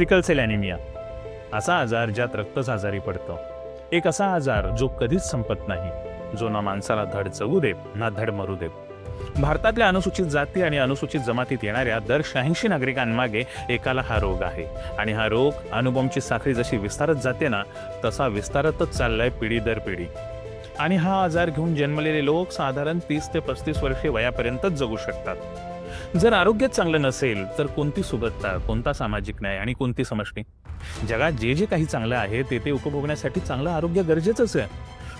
Sickle cell anaemia असा आजार ज्यात रक्तच आजारी पडतं. एक असा आजार जो कधीच संपत नाही. जो ना माणसाला धड जगू दे ना धड मरू दे भारतातल्या अनुसूचित जाती आणि अनुसूचित जमातीत येणाऱ्या दर शहाऐंशी नागरिकांमागे एकाला हा रोग आहे. आणि हा रोग अणुबॉम्बची साखळी जशी विस्तारत जाते ना तसा विस्तारतच चाललाय पिढी दर पिढी. आणि हा आजार घेऊन जन्मलेले लोक साधारण तीस ते पस्तीस वर्षे वयापर्यंतच जगू शकतात. जर आरोग्यच चांगलं नसेल तर कोणती सुबत्ता कोणता सामाजिक न्याय आणि कोणती समष्टी? जगात जे जे काही चांगलं आहे ते ते उपभोगण्यासाठी चांगलं आरोग्य गरजेचंच आहे.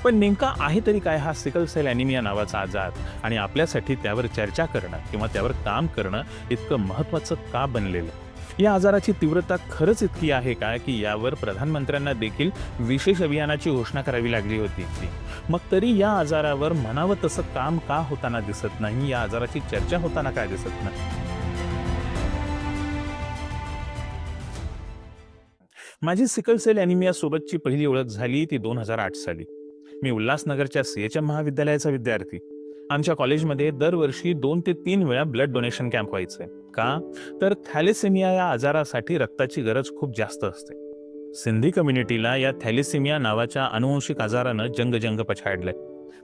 पण नेमका आहे तरी काय हा सिकल सेल ॲनिमिया नावाचा आजार? आणि आपल्यासाठी त्यावर चर्चा करणं किंवा त्यावर काम करणं इतकं महत्त्वाचं का बनलेलं? या आजाराची तीव्रता खरंच इतकी आहे का की यावर प्रधानमंत्र्यांना देखील विशेष अभियानाची घोषणा करावी लागली होती मग तरी या आजारावर म्हणावं तसं काम का होताना दिसत नाही? या आजाराची चर्चा होताना काय दिसत नाही? माझी सिकल सेल ॲनिमियासोबतची पहिली ओळख झाली ती दोन हजार आठ साली. मी उल्हासनगरच्या सीएचएम महाविद्यालयाचा विद्यार्थी. आमच्या कॉलेजमध्ये दरवर्षी दोन ते तीन वेळा ब्लड डोनेशन कॅम्प व्हायचे. का तर थॅलेसेमिया या आजारासाठी रक्ताची गरज खूप जास्त असते. सिंधी कम्युनिटीला या थॅलेसेमिया नावाच्या अनुवंशिक आजारानं जंगजंग पछाडलंय.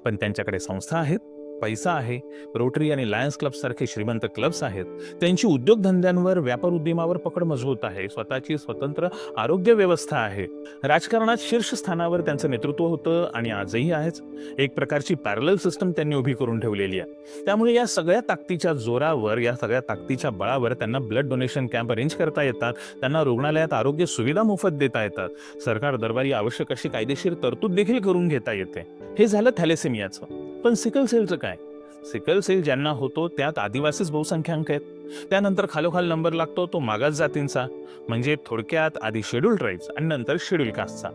पण त्यांच्याकडे संस्था आहेत? पैसा आहे रोटरी आणि लायन्स क्लब सारखे श्रीमंत क्लब्स आहेत. त्यांची उद्योगधंद्यांवर व्यापार उद्यमावर पकड मजबूत आहे. स्वतःची स्वतंत्र आरोग्य व्यवस्था आहे. राजकारणात शीर्ष स्थानावर त्यांचं नेतृत्व होतं आणि आजही आहेच. एक प्रकारची पॅरल सिस्टम त्यांनी उभी करून ठेवलेली आहे. त्यामुळे या सगळ्या ताकदीच्या जोरावर या सगळ्या ताकदीच्या बळावर त्यांना ब्लड डोनेशन कॅम्प अरेंज करता येतात. त्यांना रुग्णालयात आरोग्य सुविधा मोफत देता येतात. सरकार दरबारी आवश्यक अशी कायदेशीर तरतूद देखील करून घेता येते. हे झालं थॅलेसेमियाचं. पण सिकल सेलचं सिकल सेल ज्यांना होतो त्यात आदिवासीच बहुसंख्याक आहेत. त्यानंतर खालोखाल नंबर लागतो तो मागास जातींचा म्हणजे थोडक्यात आधी शेड्यूल ट्राईब्स आणि नंतर शेड्यूल कास्टचा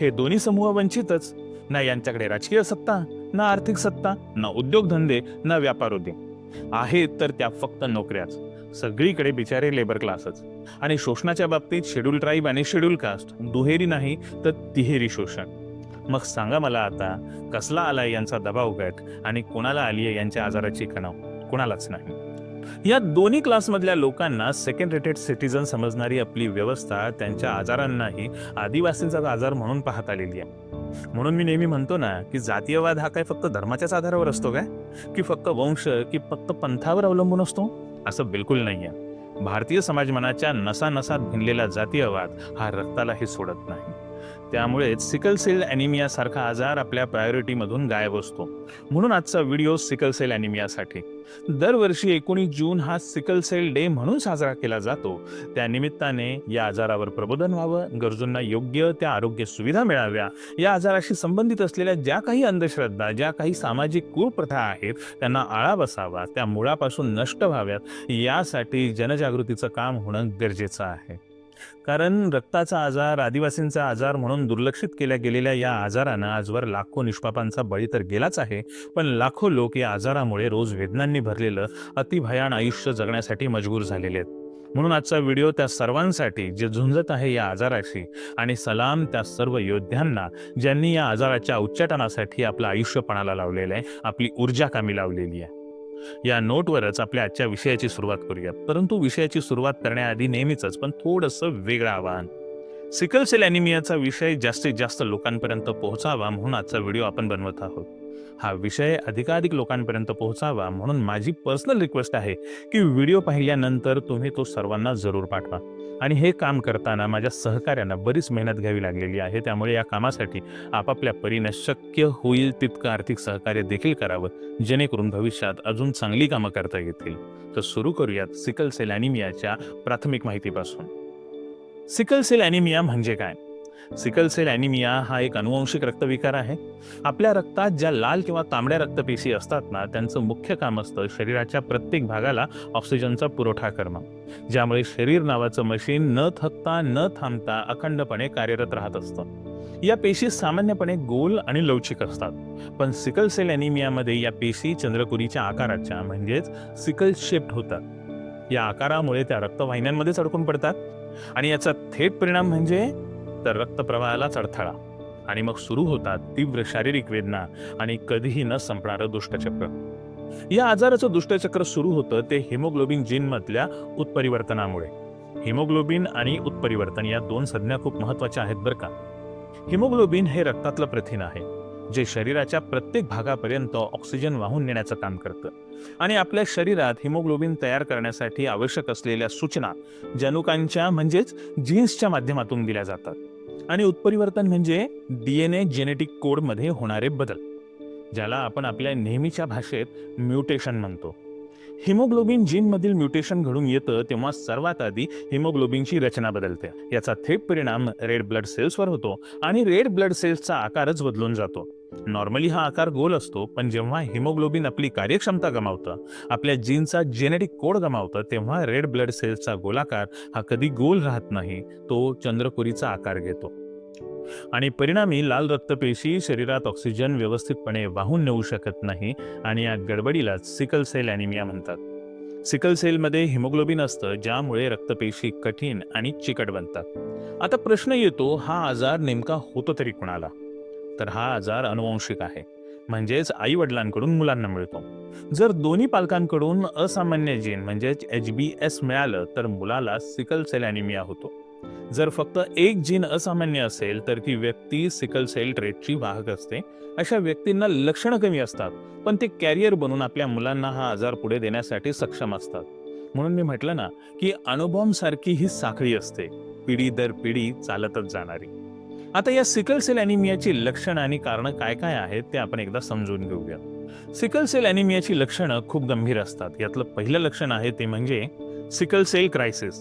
हे दोन्ही समूह वंचितच ना यांच्याकडे राजकीय सत्ता ना आर्थिक सत्ता ना उद्योगधंदे ना व्यापार उद्योग आहेत तर त्या फक्त नोकऱ्याच. सगळीकडे बिचारे लेबर क्लासच आणि शोषणाच्या बाबतीत शेड्यूल ट्राईब आणि शेड्यूल कास्ट दुहेरी नाही तर तिहेरी शोषण. मग सांगा मला आता कसला आलाय यांचा दबाव गट आणि कोणाला आली आहे यांच्या आजाराची कणाव? कोणालाच नाही. या दोन्ही क्लासमधल्या लोकांना सेकंड रेटेड सिटीजन समजणारी आपली व्यवस्था त्यांच्या आजारांनाही आदिवासींचा आजार म्हणून पाहत आलेली आहे. म्हणून मी नेहमी म्हणतो ना की जातीयवाद हा काय फक्त धर्माच्याच आधारावर असतो काय? की फक्त वंश की फक्त पंथावर अवलंबून असतो? असं बिलकुल नाही आहे भारतीय समाजमनाच्या नसा नसात भिनलेला जातीयवाद हा रक्तालाही सोडत नाही. त्यामुळेच सिकल सेल अॅनिमियासारखा आजार आपल्या प्रायोरिटीमधून गायब असतो. म्हणून आजचा व्हिडिओ सिकल सेल ॲनिमियासाठी दरवर्षी एकोणीस जून हा सिकल सेल डे म्हणून साजरा केला जातो. त्या निमित्ताने या आजारावर प्रबोधन व्हावं गरजूंना योग्य त्या आरोग्य सुविधा मिळाव्या. या आजाराशी संबंधित असलेल्या ज्या काही अंधश्रद्धा ज्या काही सामाजिक कुप्रथा आहेत त्यांना आळा बसावा त्या मुळापासून नष्ट व्हाव्यात यासाठी जनजागृतीचं काम होणं गरजेचं आहे. कारण रक्ताचा आजार आदिवासींचा आजार म्हणून दुर्लक्षित केल्या गेलेल्या या आजारानं आजवर लाखो निष्पापांचा बळी तर गेलाच आहे पण लाखो लोक या आजारामुळे रोज वेदनांनी भरलेलं अतिभयान आयुष्य जगण्यासाठी मजबूर झालेले आहेत. म्हणून आजचा व्हिडिओ त्या सर्वांसाठी जे झुंजत आहे या आजाराशी आणि सलाम त्या सर्व योद्ध्यांना ज्यांनी या आजाराच्या उच्चाटनासाठी आपलं आयुष्यपणाला लावलेलं आहे आपली ऊर्जा कामी लावलेली आहे. या नोटवरच आपल्या आजच्या विषयाची सुरुवात करूया परंतु विषयाची सुरुवात करण्याआधी नेहमीच पण थोडंसं वेगळं आव्हान. सिकल सेल विषय जास्तीत जास्त लोकांपर्यंत पोहोचावा म्हणून आजचा व्हिडिओ आपण बनवत आहोत. हा विषय अधिकाधिक लोकांपर्यंत पोहोचावा म्हणून माझी पर्सनल रिक्वेस्ट आहे की व्हिडिओ पाहिल्यानंतर तुम्ही तो सर्वांना जरूर पाठवा. आणि हे काम करताना माझ्या सहकाऱ्यांना बरीच मेहनत घ्यावी लागलेली आहे. त्यामुळे या कामासाठी आपापल्या परीने शक्य होईल तितकं आर्थिक सहकार्य देखील करावं जेणेकरून भविष्यात अजून चांगली कामं करता येतील. तर सुरू करूयात सिकल सेल अॅनिमियाच्या प्राथमिक माहितीपासून. सिकल सेल अॅनिमिया म्हणजे काय? सिकल सेल ॲनिमिया हा एक अनुवंशिक रक्तविकार आहे. आपल्या रक्तात ज्या लाल किंवा तांबड्या रक्तपेशी असतात ना त्यांचं मुख्य काम असतं शरीराच्या प्रत्येक भागाला ऑक्सिजनचा पुरवठा करणं. ज्यामुळे शरीर नावाचं मशीन न थकता न थांबता अखंडपणे कार्यरत राहत असतं. या पेशी सामान्यपणे गोल आणि लवचिक असतात. पण सिकल सेल ॲनिमियामध्ये या पेशी चंद्रकुरीच्या आकाराच्या म्हणजेच सिकल शेप्ड होतात. या आकारामुळे त्या रक्तवाहिन्यांमध्येच अडकून पडतात. आणि याचा थेट परिणाम म्हणजे तर रक्तप्रवाहालाच अडथळा. आणि मग सुरू होतात तीव्र शारीरिक वेदना आणि कधीही न संपणारं दुष्टचक्र. या आजाराचं दुष्टचक्र सुरू होतं ते हिमोग्लोबिन जीनमधल्या उत्परिवर्तनामुळे. हिमोग्लोबिन आणि उत्परिवर्तन या दोन संज्ञा खूप महत्त्वाच्या आहेत बरं का. हिमोग्लोबिन हे रक्तातलं प्रथिन आहे जे शरीराच्या प्रत्येक भागापर्यंत ऑक्सिजन वाहून नेण्याचं काम करतं. आणि आपल्या शरीरात हिमोग्लोबिन तयार करण्यासाठी आवश्यक असलेल्या सूचना जनुकांच्या म्हणजेच जीन्सच्या माध्यमातून दिल्या जातात. आणि उत्परिवर्तन म्हणजे डीएनए जेनेटिक कोडमध्ये होणारे बदल ज्याला आपण आपल्या नेहमीच्या भाषेत म्युटेशन म्हणतो. हिमोग्लोबिन जीनमधील म्युटेशन घडून येतं तेव्हा सर्वात आधी हिमोग्लोबिनची रचना बदलते. याचा थेट परिणाम रेड ब्लड सेल्सवर होतो आणि रेड ब्लड सेल्सचा आकारच बदलून जातो. नॉर्मली हा आकार गोल असतो पण जेव्हा हिमोग्लोबिन आपली कार्यक्षमता गमावतं आपल्या जीनचा जेनेटिक कोड गमावतं तेव्हा रेड ब्लड सेल्सचा गोलाकार हा कधी गोल राहत नाही तो चंद्रकोरीचा आकार घेतो. आणि परिणामी लाल रक्तपेशी शरीरात ऑक्सिजन व्यवस्थितपणे वाहून नेऊ शकत नाही आणि या गडबडीलाच सिकल सेल ॲनिमिया म्हणतात. सिकल सेलमध्ये हिमोग्लोबिन असतं ज्यामुळे रक्तपेशी कठीण आणि चिकट बनतात. आता प्रश्न येतो हा आजार नेमका होतो तरी कुणाला? तर हा आजार अनुवंशिक आहे. म्हणजेच आई वडिलांकडून मुलांना मिळतो. जर दोन्ही पालकांकडून असामान्य जीन म्हणजेच एच बी एस मिळालं तर मुलाला सिकल सेल ॲनिमिया होतो. जर फक्त एक जीन असामान्य असेल तर ती व्यक्ती सिकल सेल ट्रेटची वाहक असते. अशा व्यक्तींना लक्षणं कमी असतात पण ते कॅरियर बनून आपल्या मुलांना हा आजार पुढे देण्यासाठी सक्षम असतात. म्हणून मी म्हटलं ना की अणुबॉम्ब सारखी ही साखळी असते. पिढी दर पिढी चालतच जाणारी. आता या सिकल सेल ॲनिमियाची लक्षणं आणि कारणं काय काय आहेत ते आपण एकदा समजून घेऊया सिकल सेल ॲनिमियाची लक्षणं खूप गंभीर असतात. यातलं पहिलं लक्षण आहे ते म्हणजे sickle cell crisis.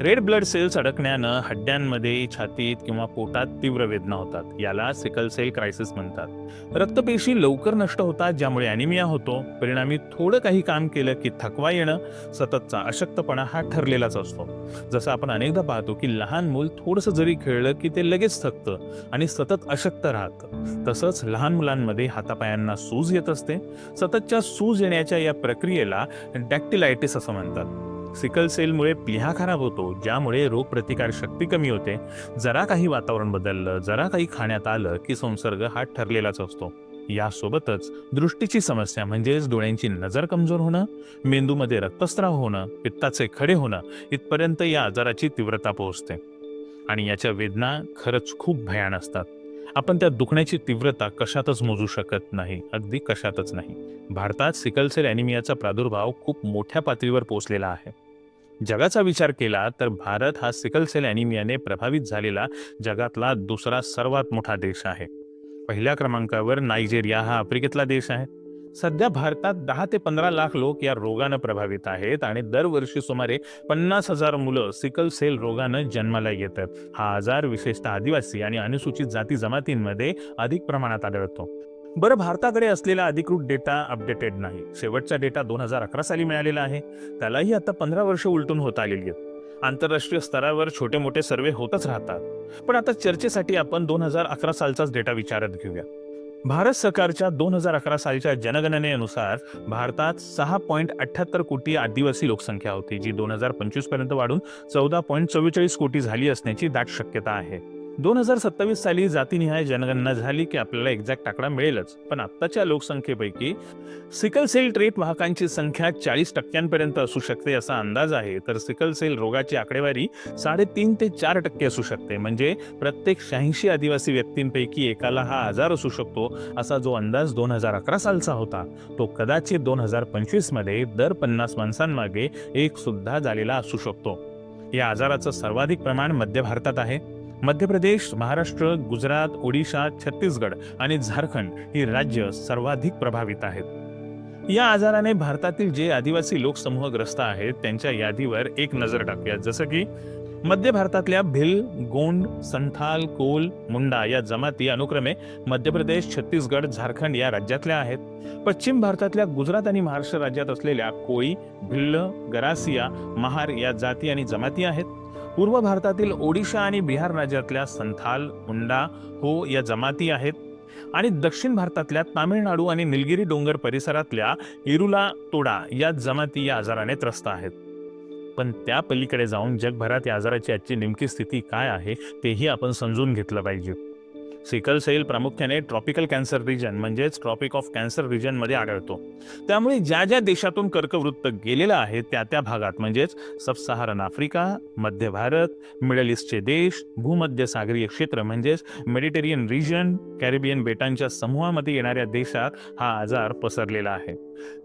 Red blood cells अडकण्यानं हड्ड्यांमध्ये छातीत किंवा पोटात तीव्र वेदना होतात. याला सिकल सेल क्रायसिस म्हणतात. रक्तपेशी लवकर नष्ट होतात ज्यामुळे ॲनिमिया होतो. परिणामी थोडं काही काम केलं की थकवा येणं सततचा अशक्तपणा हा ठरलेलाच असतो. जसं आपण अनेकदा पाहतो की लहान मूल थोडंसं जरी खेळलं की ते लगेच थकतं आणि सतत अशक्त राहतं. तसंच लहान मुलांमध्ये हातापायांना सूज येत असते. सततच्या सूज येण्याच्या या प्रक्रियेला डॅक्टिलायटिस असं म्हणतात. सिकल सेलमुळे पिहा खराब होतो ज्यामुळे रोगप्रतिकार शक्ती कमी होते. जरा काही वातावरण बदललं जरा काही खाण्यात आलं की संसर्ग हा ठरलेलाच असतो. यासोबतच दृष्टीची समस्या म्हणजेच डोळ्यांची नजर कमजोर होणं मेंदूमध्ये रक्तस्राव होणं पित्ताचे खडे होणं इथपर्यंत या आजाराची तीव्रता पोहोचते. आणि याच्या वेदना खरंच खूप भयान असतात. आपण त्या दुखण्याची तीव्रता कशातच मोजू शकत नाही अगदी कशातच नाही. भारतात सिकल सेल ॲनिमियाचा प्रादुर्भाव खूप मोठ्या पातळीवर पोहोचलेला आहे. जगाचा विचार केला तर भारत हा सिकल सेल ॲनिमियाने प्रभावित झालेला जगातला दुसरा सर्वात मोठा देश आहे. पहिल्या क्रमांकावर नायजेरिया हा आफ्रिकेतला देश आहे. सध्या भारतात दहा ते पंधरा लाख लोक या रोगानं प्रभावित आहेत आणि दरवर्षी सुमारे पन्नास हजार मुलं सिकल सेल रोगानं जन्माला येतात. हा आजार विशेषतः आदिवासी आणि अनुसूचित जाती जमातींमध्ये अधिक प्रमाणात आढळतो. बरं भारताकडे असलेला अधिकृत डेटा अपडेटेड नाही. शेवटचा डेटा दोन हजार अकरा साली मिळालेला आहे. त्यालाही आता पंधरा वर्ष उलटून होत आलेली आहेत. आंतरराष्ट्रीय स्तरावर छोटे मोठे सर्वे होतच राहतात. पण आता चर्चेसाठी आपण दोन हजार अकरा सालचाच डेटा विचारात घेऊया. भारत सरकारच्या दोन हजार अकरा सालच्या जनगणनेनुसार भारतात सहा पॉईंट अठ्ठ्याहत्तर कोटी आदिवासी लोकसंख्या होती जी दोन हजार पंचवीसपर्यंत वाढून चौदा पॉईंट चव्वेचाळीस कोटी झाली असण्याची दाट शक्यता आहे. दोन हजार सत्तावीस साली जातीनिहाय जनगणना झाली की आपल्याला एक्झॅक्ट आकडा मिळेलच. पण आत्ताच्या लोकसंख्येपैकी सिकल सेल ट्रेट वाहकांची संख्या चाळीस टक्क्यांपर्यंत असू शकते असा अंदाज आहे. तर सिकल सेल रोगाची आकडेवारी साडेतीन ते चार टक्के असू शकते. म्हणजे प्रत्येक शहाऐंशी आदिवासी व्यक्तींपैकी एकाला हा आजार असू शकतो असा जो अंदाज दोन हजार अकरा सालचा होता. तो कदाचित दोन हजार पंचवीसमध्ये दर पन्नास माणसांमागे एक सुद्धा झालेला असू शकतो. या आजाराचं सर्वाधिक प्रमाण मध्य भारतात आहे. मध्य प्रदेश महाराष्ट्र गुजरात ओडिशा छत्तीसगड आणि झारखंड ही राज्य सर्वाधिक प्रभावित आहेत. या आजाराने भारतातील जे आदिवासी लोकसमूह ग्रस्त आहेत त्यांच्या यादीवर एक नजर टाकूया. जसं की मध्य भारतातल्या भिल गोंड संथाल कोल मुंडा या जमाती अनुक्रमे मध्य प्रदेश छत्तीसगड झारखंड या राज्यातल्या आहेत. पश्चिम भारतातल्या गुजरात आणि महाराष्ट्र राज्यात असलेल्या कोळी भिल्ल गरासिया महार या जाती आणि जमाती आहेत. पूर्व भारतातील ओडिशा आणि बिहार राज्यातल्या संथाल मुंडा हो या जमाती आहेत. आणि दक्षिण भारतातल्या तामिळनाडू आणि निलगिरी डोंगर परिसरातल्या इरुला तोडा या जमाती या आजाराने त्रस्त आहेत. पण त्या पलीकडे जाऊन जगभरात या आजाराची आजची नेमकी स्थिती काय आहे तेही आपण समजून घेतलं पाहिजे. सिकल सेल प्रामुख्याने ट्रॉपिकल कॅन्सर रिजन म्हणजेच ट्रॉपिक ऑफ कॅन्सर रिजनमध्ये आढळतो. त्यामुळे ज्या ज्या देशातून कर्कवृत्त गेलेलं आहे त्या त्या भागात म्हणजेच सब सहारन आफ्रिका मध्य भारत मिडल ईस्टचे देश भूमध्य सागरीय क्षेत्र म्हणजेच मेडिटेरियन रिजन कॅरिबियन बेटांच्या समूहामध्ये येणाऱ्या देशात हा आजार पसरलेला आहे.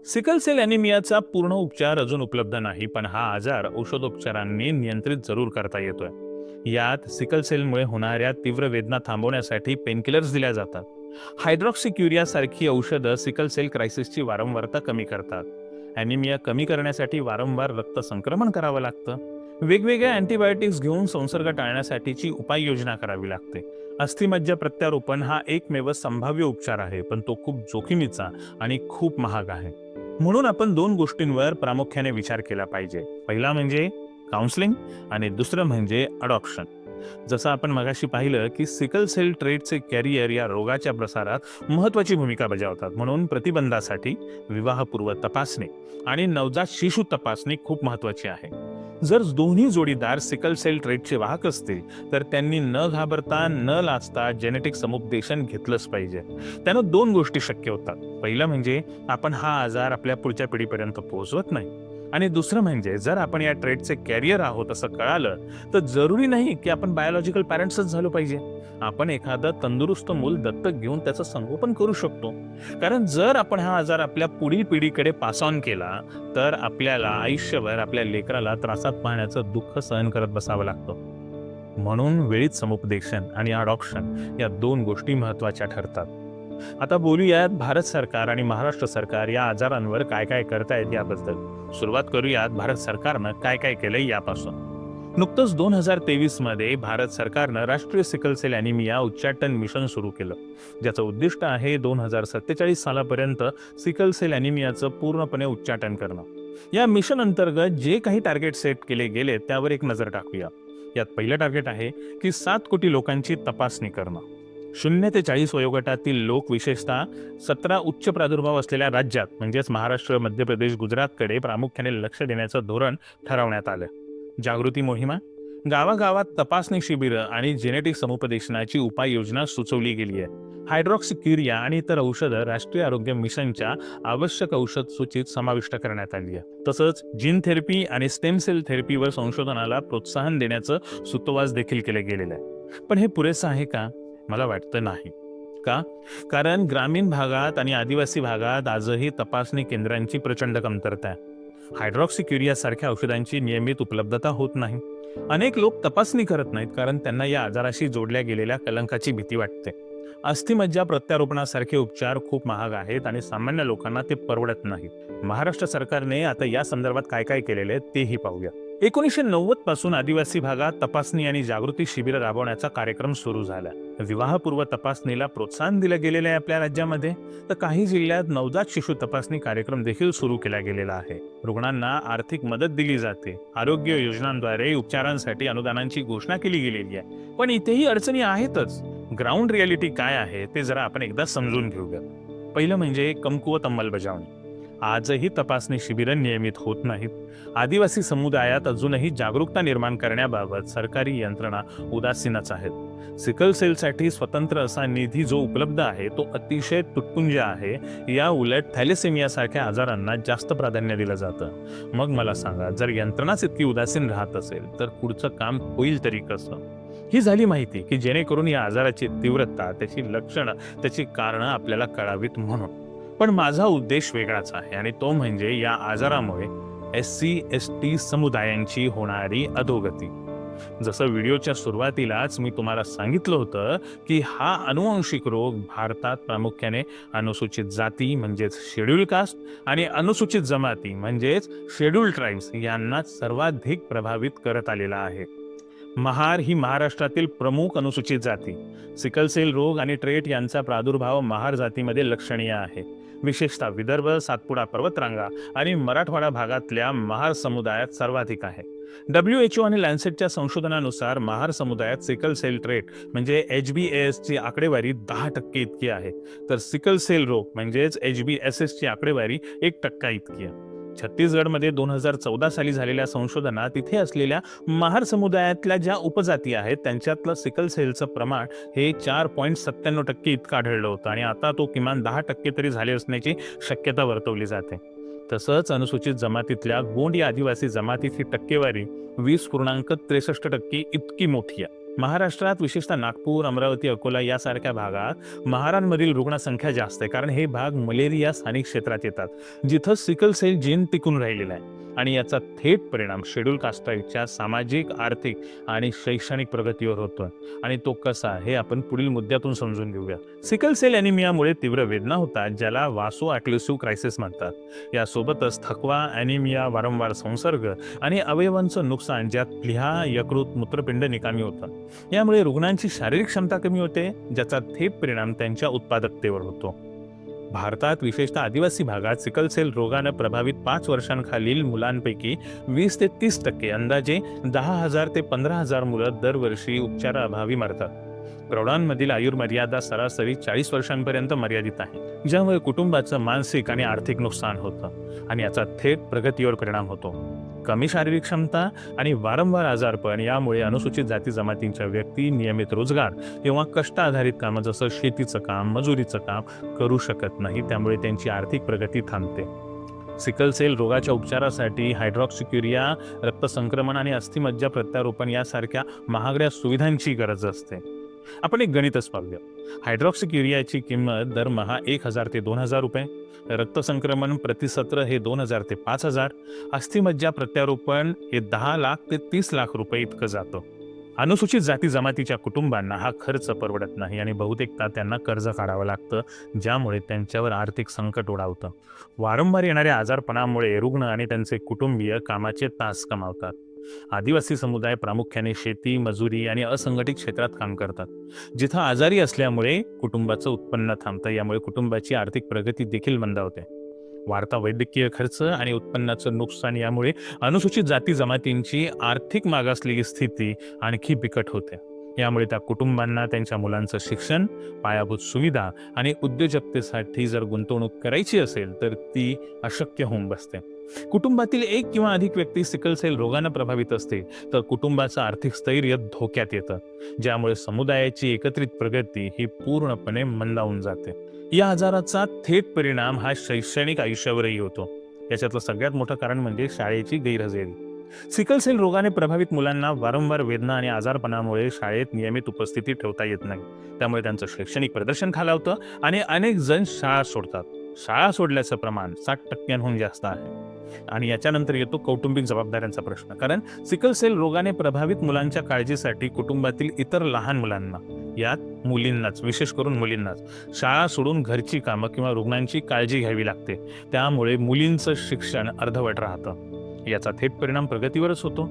सिकल सेल ॲनिमियाचा पूर्ण उपचार अजून उपलब्ध नाही पण हा आजार औषधोपचारांनी नियंत्रित जरूर करता येतोय. यात सिकल सेलमुळे होणाऱ्या तीव्र वेदना थांबवण्यासाठी पेनकिलर्स दिल्या जातात. हायड्रॉक्सिक्युरिया सारखी औषधं सिकल सेल क्रायसिसची वारंवारता कमी करतात. ॲनिमिया कमी करण्यासाठी वारंवार रक्त संक्रमण करावं लागतं. वेगवेगळ्या अँटीबायोटिक्स घेऊन संसर्ग टाळण्यासाठीची उपाययोजना करावी लागते. अस्थिमज्जा प्रत्यारोपण हा एकमेव संभाव्य उपचार आहे पण तो खूप जोखमीचा आणि खूप महाग आहे. म्हणून आपण दोन गोष्टींवर प्रामुख्याने विचार केला पाहिजे. पहिला म्हणजे काउन्सलिंग आणि दुसरं म्हणजे अडॉप्शन जसं आपण मगाशी पाहिलं की सिकल सेल ट्रेडचे कॅरियर या रोगाच्या प्रसारात महत्वाची भूमिका बजावतात. म्हणून प्रतिबंधासाठी विवाहपूर्व तपासणी आणि नवजात शिशु तपासणी खूप महत्वाची आहे. जर दोन्ही जोडीदार सिकल सेल ट्रेडचे वाहक असतील तर त्यांनी न घाबरता न लाचता जेनेटिक समुपदेशन घेतलंच पाहिजे. त्यानं दोन गोष्टी शक्य होतात. पहिलं म्हणजे आपण हा आजार आपल्या पुढच्या पिढीपर्यंत पोहोचवत नाही. आणि दुसरं म्हणजे जर आपण या ट्रेडचे कॅरियर आहोत असं कळालं तर जरुरी नाही की आपण बायोलॉजिकल पॅरेंट्सच झालो पाहिजे. आपण एखादं तंदुरुस्त मूल दत्तक घेऊन त्याचं संगोपन करू शकतो. कारण जर आपण हा आजार आपल्या पुढील पिढीकडे पास ऑन केला तर आपल्याला आयुष्यभर आपल्या लेकराला त्रासात पाहण्याचं दुःख सहन करत बसावं लागतं. म्हणून वेळीच समुपदेशन आणि अडॉप्शन या दोन गोष्टी महत्त्वाच्या ठरतात. आता बोलूयात भारत सरकार आणि महाराष्ट्र सरकार या आजारांवर काय काय करतायत याबद्दल. सुरुवात करूयात भारत सरकारनं काय काय केलंय यापासून. नुकतंच दोन हजार तेवीसमध्ये भारत सरकारनं राष्ट्रीय सिकल सेल अॅनिमिया उच्चाटन मिशन सुरू केलं. ज्याचं उद्दिष्ट आहे दोन हजार सत्तेचाळीस सालापर्यंत सिकल सेल अॅनिमियाचं पूर्णपणे उच्चाटन करणं. या मिशन अंतर्गत जे काही टार्गेट सेट केले गेले त्यावर एक नजर टाकूया. यात पहिलं टार्गेट आहे की सात कोटी लोकांची तपासणी करणं. शून्य ते चाळीस वयोगटातील लोक विशेषतः सतरा उच्च प्रादुर्भाव असलेल्या राज्यात म्हणजेच महाराष्ट्र मध्य प्रदेश गुजरातकडे प्रामुख्याने लक्ष देण्याचं धोरण ठरवण्यात आलं. जागृती मोहिमा गावागावात तपासणी शिबिरं आणि जेनेटिक समुपदेशनाची उपाययोजना सुचवली गेली आहे. हायड्रॉक्सिक्युरिया आणि इतर औषधं राष्ट्रीय आरोग्य मिशनच्या आवश्यक औषध सूचीत समाविष्ट करण्यात आली आहे. तसंच जीन थेरपी आणि स्टेम सेल थेरपीवर संशोधनाला प्रोत्साहन देण्याचं सुतोवाच देखील केलं गेलेलं आहे. पण हे पुरेसं आहे का? मला वाटतं नाही. का? कारण ग्रामीण भागात आणि आदिवासी भागात आजही तपासणी केंद्रांची प्रचंड कमतरता आहे. हायड्रॉक्सिक्युरिया सारख्या औषधांची नियमित उपलब्धता होत नाही. अनेक लोक तपासणी करत नाहीत कारण त्यांना या आजाराशी जोडल्या गेलेल्या कलंकाची भीती वाटते. अस्थिमज्जा प्रत्यारोपणासारखे उपचार खूप महाग आहेत आणि सामान्य लोकांना ते परवडत नाहीत. महाराष्ट्र सरकारने आता या संदर्भात काय काय केलेले आहे तेही पाहूया. एकोणीसशे नव्वदपासून आदिवासी भागात तपासणी आणि जागृती शिबिर राबवण्याचा कार्यक्रम सुरू झाला. विवाहपूर्व तपासणीला प्रोत्साहन दिलं गेलेलं आहे आपल्या राज्यामध्ये. तर काही जिल्ह्यात नवजात शिशु तपासणी कार्यक्रम देखील सुरू केला गेलेला आहे. रुग्णांना आर्थिक मदत दिली जाते. आरोग्य योजनांद्वारे उपचारांसाठी अनुदानांची घोषणा केली गेलेली आहे. पण इथेही अडचणी आहेतच. ग्राउंड रियालिटी काय आहे ते जरा आपण एकदा समजून घेऊया. पहिलं म्हणजे कमकुवत अंमलबजावणी. आजही तपासणी शिबिरं नियमित होत नाहीत. आदिवासी समुदायात अजूनही जागरूकता निर्माण करण्याबाबत सरकारी यंत्रणा उदासीनच आहेत. सिकल सेलसाठी स्वतंत्र असा निधी जो उपलब्ध आहे तो अतिशय तुटपुंज आहे. या उलट थॅलेसेमियासारख्या आजारांना जास्त प्राधान्य दिलं जातं. मग मला सांगा जर यंत्रणाच इतकी उदासीन राहत असेल तर पुढचं काम होईल तरी कसं? ही झाली माहिती की जेणेकरून या आजाराची तीव्रता त्याची लक्षणं त्याची कारणं आपल्याला कळावीत म्हणून. पण माझा उद्देश वेगळाच आहे आणि तो म्हणजे या आजारामुळे एस सी एस टी समुदायांची होणारी अधोगती. जसं व्हिडिओच्या सुरुवातीलाच मी तुम्हाला सांगितलं होतं की हा अनुवांशिक रोग भारतात प्रामुख्याने अनुसूचित जाती म्हणजेच शेड्यूल कास्ट आणि अनुसूचित जमाती म्हणजेच शेड्यूल ट्राईब्स यांना सर्वाधिक प्रभावित करत आलेला आहे. महार ही महाराष्ट्रातील प्रमुख अनुसूचित जाती. सिकलसेल रोग आणि ट्रेट यांचा प्रादुर्भाव महार जातीमध्ये लक्षणीय आहे. विशेषतः विदर्भ सातपुडा पर्वतरांगा आणि मराठवाडा भागातल्या महार समुदायात सर्वाधिक आहे. डब्ल्यू एच ओ आणि लॅन्सेटच्या संशोधनानुसार महार समुदायात सिकल सेल ट्रेट म्हणजे एच बी एस ची आकडेवारी दहा टक्के इतकी आहे. तर सिकल सेल रोग म्हणजेच एच बी एस एस ची आकडेवारी एक टक्का इतकी आहे. छत्तीसगडमध्ये दोन हजार चौदा साली झालेल्या संशोधनात तिथे असलेल्या महार समुदायातल्या ज्या उपजाती आहेत त्यांच्यातलं सिकल सेलचं प्रमाण हे चार पॉईंट सत्त्याण्णव टक्के इतकं आढळलं होतं आणि आता तो किमान दहा टक्के तरी झाले असण्याची शक्यता वर्तवली जाते. तसंच अनुसूचित जमातीतल्या गोंड या आदिवासी जमातीची टक्केवारी वीस पूर्णांक त्रेसष्ट टक्के इतकी मोठी आहे. महाराष्ट्रात विशेषतः नागपूर अमरावती अकोला यासारख्या भागात महारांमधील रुग्णसंख्या जास्त आहे. कारण हे भाग मलेरिया स्थानिक क्षेत्रात येतात जिथं सिकल सेल जीन टिकून राहिलेला आहे. आणि याचा थेट परिणाम शेड्यूल कास्टाईच्या सामाजिक आर्थिक आणि शैक्षणिक प्रगतीवर होतोय. आणि तो कसा हे आपण पुढील मुद्द्यातून समजून घेऊया. सिकल सेल ॲनिमियामुळे तीव्र वेदना होतात ज्याला वासो ॲक्लुसिव्ह क्रायसिस म्हणतात. यासोबतच थकवा ॲनिमिया वारंवार संसर्ग आणि अवयवांचं नुकसान ज्यात प्लिहा यकृत मूत्रपिंड निकामी होतं यामुळे रुग्णांची शारीरिक क्षमता कमी होते ज्याचा थेट परिणाम त्यांच्या उत्पादकतेवर होतो. भारतात विशेषतः आदिवासी भागात सिकल सेल रोगानं प्रभावित पाच वर्षांखालील मुलांपैकी वीस ते तीस टक्के अंदाजे दहा हजार ते पंधरा हजार मुलं दरवर्षी उपचाराअभावी मरतात. प्रौढांमधील आयुर्मर्यादा सरासरी चाळीस वर्षांपर्यंत मर्यादित आहे ज्यामुळे कुटुंबाचं मानसिक आणि आर्थिक नुकसान होतं आणि याचा थेट प्रगतीवर परिणाम होतो. कमी शारीरिक क्षमता आणि वारंवार आजारपण यामुळे अनुसूचित जाती जमातींच्या व्यक्ती नियमित रोजगार किंवा कष्ट आधारित कामं जसं शेतीचं काम मजुरीचं काम करू शकत नाही. त्यामुळे त्यांची आर्थिक प्रगती थांबते. सिकल सेल रोगाच्या उपचारासाठी हायड्रॉक्सिक्युरिया रक्तसंक्रमण आणि अस्थिमज्जा प्रत्यारोपण यासारख्या महागड्या सुविधांची गरज असते. आपण एक गणितच पाहूया. हायड्रॉक्सिक्युरियाची किंमत दरमहा एक हजार ते दोन हजार रुपये. रक्तसंक्रमण प्रतिसत्र हे दोन हजार ते पाच हजार. अस्थिमज्जा प्रत्यारोपण हे दहा लाख ते तीस लाख रुपये इतकं जातं. अनुसूचित जाती जमातीच्या कुटुंबांना हा खर्च परवडत नाही आणि बहुतेकदा त्यांना कर्ज काढावं लागतं ज्यामुळे त्यांच्यावर आर्थिक संकट ओढावतं. वारंवार येणाऱ्या आजारपणामुळे रुग्ण आणि त्यांचे कुटुंबीय कामाचे तास कमावतात. आदिवासी समुदाय प्रामुख्याने शेती मजुरी आणि असंघटित क्षेत्रात काम करतात. जिथं आजारी असल्यामुळे कुटुंबाचं उत्पन्न थांबतं यामुळे कुटुंबाची आर्थिक प्रगती देखील मंदावते. वाढता वैद्यकीय खर्च आणि उत्पन्नाचं नुकसान यामुळे अनुसूचित जाती जमातींची आर्थिक मागासलेली स्थिती आणखी बिकट होते. यामुळे त्या कुटुंबांना त्यांच्या मुलांचं शिक्षण पायाभूत सुविधा आणि उद्योजकतेसाठी जर गुंतवणूक करायची असेल तर ती अशक्य होऊन बसते. कुटुंबातील एक किंवा अधिक व्यक्ती सिकल सेल रोगानं प्रभावित असते तर कुटुंबाचं आर्थिक स्थैर्य धोक्यात येतं. ज्यामुळे समुदायाची एकत्रित प्रगती ही पूर्णपणे मंदावून जाते. या आजाराचा थेट परिणाम हा शैक्षणिक आयुष्यावरही होतो. याच्यातलं सगळ्यात मोठं कारण म्हणजे शाळेची गैरहजेरी. सिकल सेल रोगाने प्रभावित मुलांना वारंवार वेदना आणि आजारपणामुळे शाळेत नियमित उपस्थिती ठेवता येत नाही. त्यामुळे त्यांचं शैक्षणिक प्रदर्शन खालावतं आणि अनेक जण शाळा सोडतात. शाळा सोडल्याचं प्रमाण साठ टक्क्यांहून जास्त आहे. आणि याच्यानंतर येतो कौटुंबिक जबाबदाऱ्यांचा प्रश्न. कारण सिकल सेल रोगाने प्रभावित मुलांच्या काळजीसाठी कुटुंबातील इतर लहान मुलांना यात मुलींनाच विशेष करून मुलींनाच शाळा सोडून घरची कामं किंवा रुग्णांची काळजी घ्यावी लागते. त्यामुळे मुलींचं शिक्षण अर्धवट राहतं. याचा थेट परिणाम प्रगतीवरच होतो.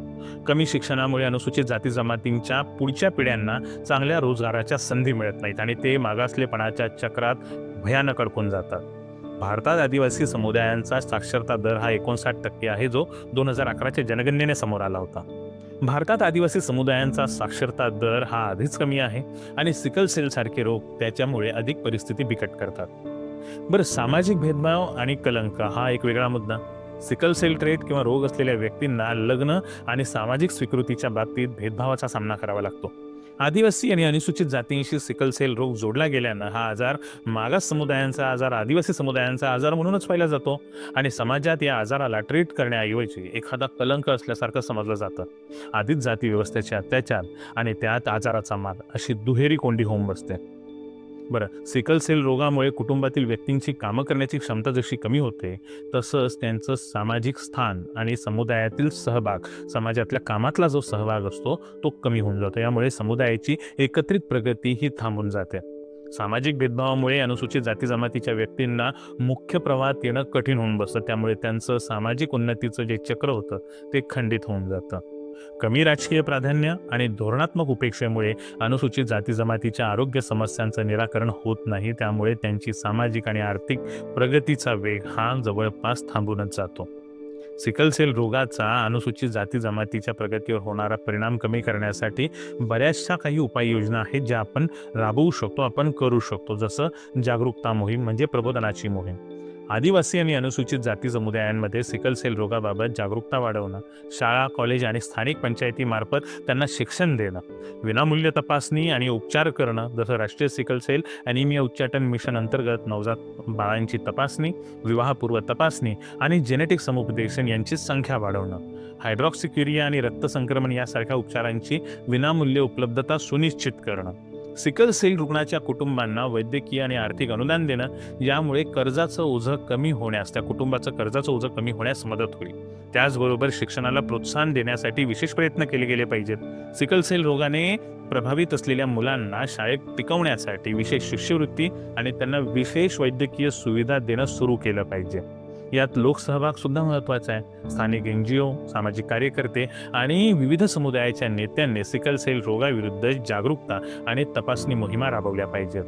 कमी शिक्षणामुळे अनुसूचित जाती जमातींच्या पुढच्या पिढ्यांना चांगल्या रोजगाराच्या संधी मिळत नाहीत आणि ते मागासलेपणाच्या चक्रात भयानक अडकून जातात. भारतात आदिवासी समुदायांचा साक्षरता दर हा एकोणसाठ टक्के आहे जो दोन हजार अकराच्या जनगणनेने समोर आला होता. भारतात आदिवासी समुदायांचा साक्षरता दर हा आधीच कमी आहे आणि सिकल सेल सारखे रोग त्याच्यामुळे अधिक परिस्थिती बिकट करतात. बरं सामाजिक भेदभाव आणि कलंक हा एक वेगळा मुद्दा. सिकल सेल ट्रेट किंवा रोग असलेल्या व्यक्तींना लग्न आणि सामाजिक स्वीकृतीच्या बाबतीत भेदभावाचा सामना करावा लागतो. आदिवासी आणि अनुसूचित जातींशी सिकल सेल रोग जोडला गेल्यानं हा आजार मागास समुदायांचा आजार आदिवासी समुदायांचा आजार म्हणूनच पाहिला जातो. आणि समाजात या आजाराला ट्रीट करण्याऐवजी एखादा कलंक असल्यासारखं समजलं जातं. आधीच जाती व्यवस्थेचे अत्याचार आणि त्यात आजाराचा मार अशी दुहेरी कोंडी होऊन बसते. बरं सिकल सेल रोगामुळे कुटुंबातील व्यक्तींची कामं करण्याची क्षमता जशी कमी होते तसंच त्यांचं सामाजिक स्थान आणि समुदायातील सहभाग समाजातल्या कामातला जो सहभाग असतो तो कमी होऊन जातो. यामुळे समुदायाची एकत्रित प्रगती ही थांबून जाते. सामाजिक भेदभावामुळे अनुसूचित जाती जमातीच्या व्यक्तींना मुख्य प्रवाहात येणं कठीण होऊन बसतं. त्यामुळे त्यांचं सामाजिक उन्नतीचं जे चक्र होतं ते खंडित होऊन जातं. कमी राजकीय प्राधान्य आणि धोरणात्मक उपेक्षेमुळे अनुसूचित जाती जमातीच्या आरोग्य समस्यांचं निराकरण होत नाही त्यामुळे त्यांची सामाजिक आणि आर्थिक प्रगतीचा वेग हा जवळपास थांबूनच जातो. सिकलसेल रोगाचा अनुसूचित जाती जमातीच्या प्रगतीवर होणारा परिणाम कमी करण्यासाठी बऱ्याचशा काही उपाययोजना आहेत ज्या आपण राबवू शकतो आपण करू शकतो जसं जागरूकता मोहीम म्हणजे प्रबोधनाची मोहीम. आदिवासी आणि अनुसूचित जाती समुदायांमध्ये सिकल सेल रोगाबाबत जागरूकता वाढवणं शाळा कॉलेज आणि स्थानिक पंचायतीमार्फत त्यांना शिक्षण देणं विनामूल्य तपासणी आणि उपचार करणं जसं राष्ट्रीय सिकल सेल अॅनिमिया उच्चाटन मिशन अंतर्गत नवजात बाळांची तपासणी विवाहपूर्व तपासणी आणि जेनेटिक समुपदेशन यांची संख्या वाढवणं. हायड्रॉक्सिक्युरिया आणि रक्त संक्रमण यासारख्या उपचारांची विनामूल्य उपलब्धता सुनिश्चित करणं. सिकल सेल रुग्णाच्या कुटुंबांना वैद्यकीय आणि आर्थिक अनुदान देणं यामुळे कर्जाचं ओझं कमी होण्यास त्या कुटुंबाचं कर्जाचं ओझं कमी होण्यास मदत होईल. त्याचबरोबर शिक्षणाला प्रोत्साहन देण्यासाठी विशेष प्रयत्न केले गेले पाहिजेत. सिकल सेल रोगाने प्रभावित असलेल्या मुलांना शाळेत टिकवण्यासाठी विशेष शिष्यवृत्ती आणि त्यांना विशेष वैद्यकीय सुविधा देणं सुरू केलं पाहिजे. यात लोकसहभाग सुद्धा महत्त्वाचा आहे. स्थानिक एन जी ओ सामाजिक कार्यकर्ते आणि विविध समुदायाच्या नेत्यांनी सिकल सेल रोगाविरुद्ध जागरूकता आणि तपासणी मोहिमा राबवल्या पाहिजेत.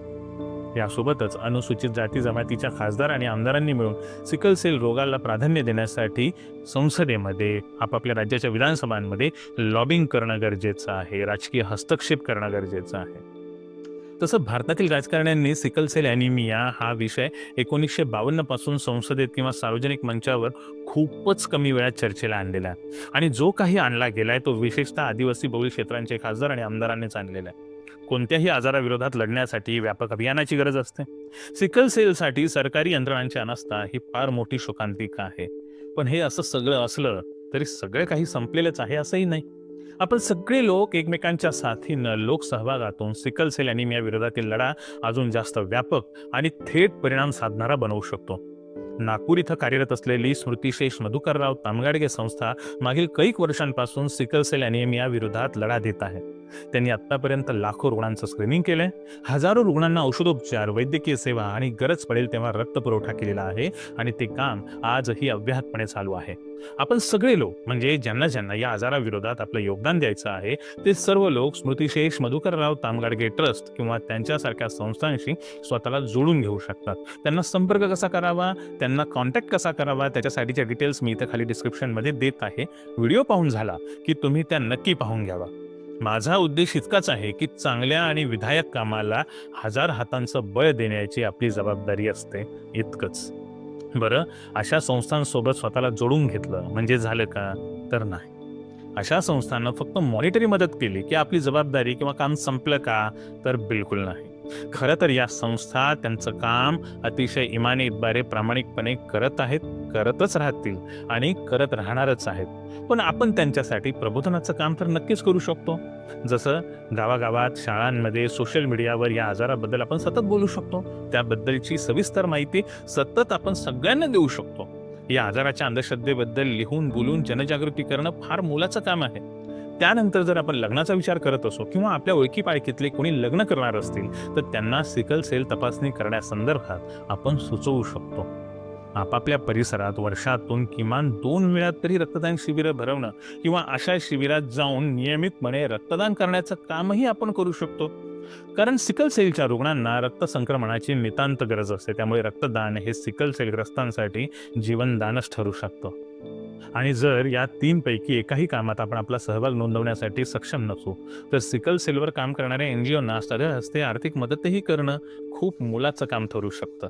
यासोबतच अनुसूचित जाती जमातीच्या खासदार आणि आमदारांनी मिळून सिकल सेल रोगाला प्राधान्य देण्यासाठी संसदेमध्ये आपापल्या राज्याच्या विधानसभांमध्ये लॉबिंग करणं गरजेचं आहे राजकीय हस्तक्षेप करणं गरजेचं आहे. तसं भारतातील राजकारण्यांनी सिकल सेल ॲनिमिया हा विषय एकोणीसशे बावन्नपासून संसदेत किंवा सार्वजनिक मंचावर खूपच कमी वेळात चर्चेला आणलेला आहे. आणि जो काही आणला गेलाय तो विशेषतः आदिवासी बहुल क्षेत्रांचे खासदार आणि आमदारांनीच आणलेला आहे. कोणत्याही आजाराविरोधात लढण्यासाठी व्यापक अभियानाची गरज असते. सिकल सेलसाठी सरकारी यंत्रणांची अनास्था ही फार मोठी शोकांतिका आहे. पण हे असं सगळं असलं तरी सगळं काही संपलेलंच आहे असंही नाही. आपण सगळे लोक एकमेकांच्या साथीनं लोकसहभागातून सिकल सेल अॅनिमिया विरोधातील लढा अजून जास्त व्यापक आणि थेट परिणाम साधणारा बनवू शकतो. नागपूर इथं कार्यरत असलेली स्मृतिशेष मधुकरराव तामगाडगे संस्था मागील कैक वर्षांपासून सिकल सेल अॅनिमिया विरोधात लढा देत आहे. त्यांनी आतापर्यंत लाखो रुग्णांचं स्क्रीनिंग केलंय. हजारो रुग्णांना औषधोपचार वैद्यकीय सेवा आणि गरज पडेल तेव्हा रक्त पुरवठा केलेला आहे आणि ते काम आजही अव्याहतपणे चालू आहे. आपण सगळे लोक म्हणजे ज्यांना ज्यांना या आजाराविरोधात आपलं योगदान द्यायचं आहे ते सर्व लोक स्मृतिशेष मधुकरराव तामगाडगे ट्रस्ट किंवा त्यांच्यासारख्या संस्थांशी स्वतःला जोडून घेऊ शकतात. त्यांना संपर्क कसा करावा? त्यांना कॉन्टॅक्ट कसा करावा? त्याच्यासाठीच्या डिटेल्स मी इथं खाली डिस्क्रिप्शनमध्ये देत आहे. व्हिडिओ पाहून झाला की तुम्ही त्या नक्की पाहून घ्यावा. माझा उद्देश इतकाच आहे की चांगल्या आणि विधायक कामाला हजार हातांचं बळ देण्याची आपली जबाबदारी असते. इतकंच. बरं अशा संस्थांसोबत स्वतःला जोडून घेतलं म्हणजे झालं का? तर नाही. अशा संस्थांना फक्त मॉनिटरी मदत केली की आपली जबाबदारी किंवा काम संपलं का? तर बिलकुल नाही. खरं तर या संस्था त्यांचं काम अतिशय इमानी इतबारे प्रामाणिकपणे करत आहेत करतच राहतील आणि करत राहणारच आहेत. पण आपण त्यांच्यासाठी प्रबोधनाचं काम तर नक्कीच करू शकतो. जसं गावागावात शाळांमध्ये सोशल मीडियावर या आजाराबद्दल आपण सतत बोलू शकतो. त्याबद्दलची सविस्तर माहिती सतत आपण सगळ्यांना देऊ शकतो. या आजाराच्या अंधश्रद्धेबद्दल लिहून बोलून जनजागृती करणं फार मोलाचं काम आहे. त्यानंतर जर आपण लग्नाचा विचार करत असो किंवा आपल्या ओळखी पाळखीतले कोणी लग्न करणार असतील तर त्यांना सिकल सेल तपासणी करण्यासंदर्भात आपण सुचवू शकतो. आपापल्या परिसरात वर्षातून किमान दोन वेळा तरी रक्तदान शिबिरं भरवणं किंवा अशा शिबिरात जाऊन नियमितपणे रक्तदान करण्याचं कामही आपण करू शकतो. कारण सिकल सेलच्या रुग्णांना रक्त संक्रमणाची नितांत गरज असते त्यामुळे रक्तदान हे सिकल सेलग्रस्तांसाठी जीवनदानच ठरू शकतं. आणि जर या तीन पैकी एकाही कामात आपण आपला सहभाग नोंदवण्यासाठी सक्षम नसू तर सिकल सेलवर काम करणाऱ्या एन जी ओना हस्ते आर्थिक मदतही करणं खूप मोलाचं काम ठरू शकतं.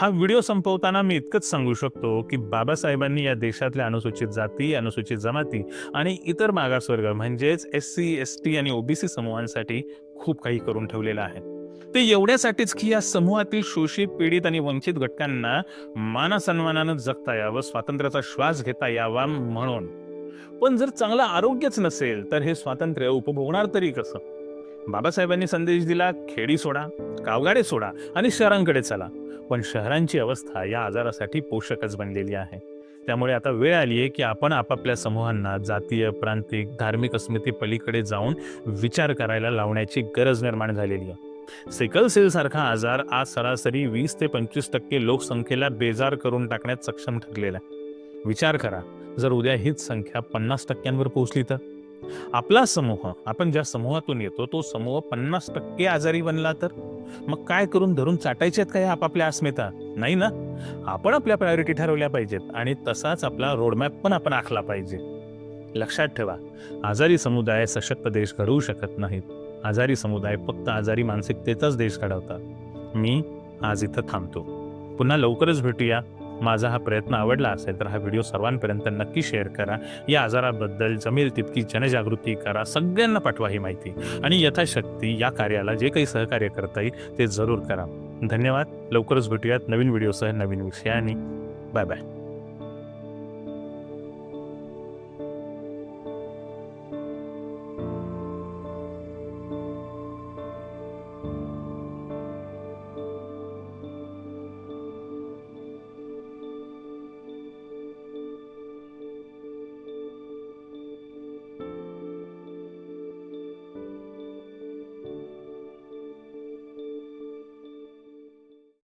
हा व्हिडिओ संपवताना मी इतकंच सांगू शकतो की बाबासाहेबांनी या देशातल्या अनुसूचित जाती अनुसूचित जमाती आणि इतर मागासवर्ग म्हणजेच एस सी एस टी आणि ओबीसी समूहांसाठी खूप काही करून ठेवलेलं आहे. ते एवढ्यासाठीच की या समूहातील शोषित पीडित आणि वंचित घटकांना मानसन्मानानं जगता यावं स्वातंत्र्याचा श्वास घेता यावा म्हणून. पण जर चांगलं आरोग्यच नसेल तर हे स्वातंत्र्य उपभोगणार तरी कसं? बाबासाहेबांनी संदेश दिला खेडी सोडा गावगाडे सोडा आणि शहरांकडे चला. पण शहरांची अवस्था या आजारासाठी पोषकच बनलेली आहे. त्यामुळे आता वेळ आली आहे की आपण आपापल्या समूहांना जातीय प्रांतिक धार्मिक अस्मिती पलीकडे जाऊन विचार करायला लावण्याची गरज निर्माण झालेली आहे. सिकल सेल सारखा आजार आज सरासरी वीस ते पंचवीस टक्के लोकसंख्येला बेजार करून टाकण्यात सक्षम ठरलेला आहे. विचार करा जर उद्या हीच संख्या पन्नास टक्क्यांवर पोहोचली तर? आपला समूह आपण ज्या समूहातून येतो तो समूह पन्नास टक्के आजारी बनला तर? मग काय करून धरून चाटायचे आहेत काय आपापल्या अस्मिता? नाही ना? आपण आपल्या प्रायोरिटी ठरवल्या पाहिजेत आणि तसाच आपला रोडमॅप पण आपण आखला पाहिजे. लक्षात ठेवा आजारी समुदाय सशक्त देश घडवू शकत नाहीत. आजारी समुदाय फक्त आजारी मानसिकतेचाच देश घडवतात. मी आज इथं थांबतो. पुन्हा लवकरच भेटूया. माझा हा प्रयत्न आवडला असेल तर हा व्हिडिओ सर्वांपर्यंत नक्की शेअर करा. या आजाराबद्दल जमेल तितकी जनजागृती करा. सगळ्यांना पाठवा ही माहिती. आणि यथाशक्ती या कार्याला जे काही सहकार्य करता येईल ते जरूर करा. धन्यवाद. लवकरच भेटूयात नवीन व्हिडिओसह नवीन विषयाने. Bye bye.